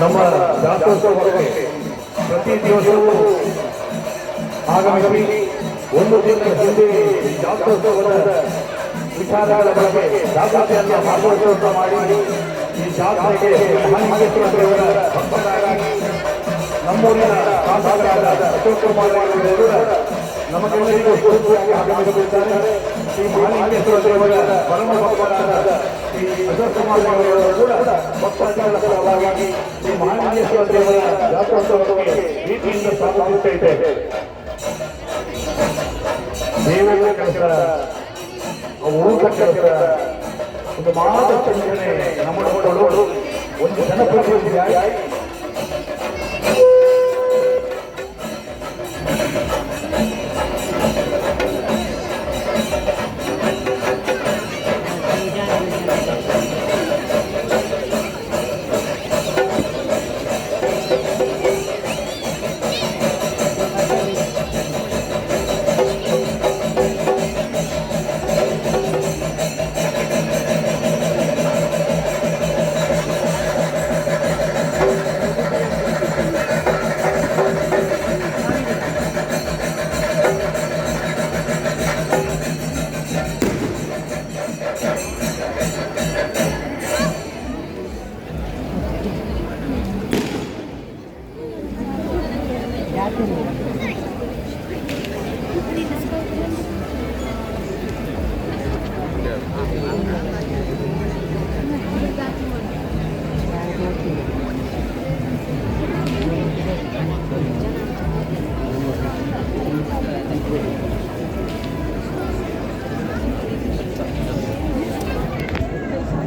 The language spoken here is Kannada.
ನಮ್ಮ ಜಾತ್ರೋತ್ಸವಕ್ಕೆ ಪ್ರತಿ ದಿವಸವೂ ಆಗಮಿಸಿ ಒಂದು ದಿನದ ಹಿಂದೆ ಜಾತ್ರೋತ್ಸವದ ವಿಚಾರಗಳ ಬಗ್ಗೆ ಜಾಗೃತಿಯನ್ನು ಭಾಗವಹಿಸುವಂತ ಮಾಡಿ ಈ ಜಾತ್ರೆಗೆ ಮಹಾಲಿಂಗೇಶ್ವರ ಭಕ್ತರಾಗಿ ನಮ್ಮೂರಿನ ಶಾಸಕರಾದ ಅಶೋಕ್ ಕುಮಾರ್ ನಮಗೆಲ್ಲರಿಗೂ ಸ್ವರೂಪವಾಗಿ ಆಗಮಿಸುತ್ತಿದ್ದಾರೆ ಶ್ರೀ ಮಹಾಲಿಂಗೇಶ್ವರ ದೇವರ ಪರಮ ಭಕ್ತರಾದ ಶ್ರೀ ಅಶೋಕ್ ಕೂಡ ಭಕ್ತಾಚಾರದ ಫಲವಾಗಿ ಶ್ರೀ ಮಹಾಲಿಂಗೇಶ್ವರ ದೇವರ ಜಾತ್ರೋತ್ಸವಕ್ಕೆ ಪ್ರೀತಿಯಿಂದ ಸ್ವಾಗತಿಸ್ತಾ ಇದ್ದೇವೆ ದೇವರ ಕೆಲಸ ಊಟ ಕೆಲಸ ಒಂದು ಮಾದಕ ಚಿಂತನೆ ನಮ್ಮ ಒಂದು ಜನಪ್ರತಿನಿಧಿಯಾಗಿ করবো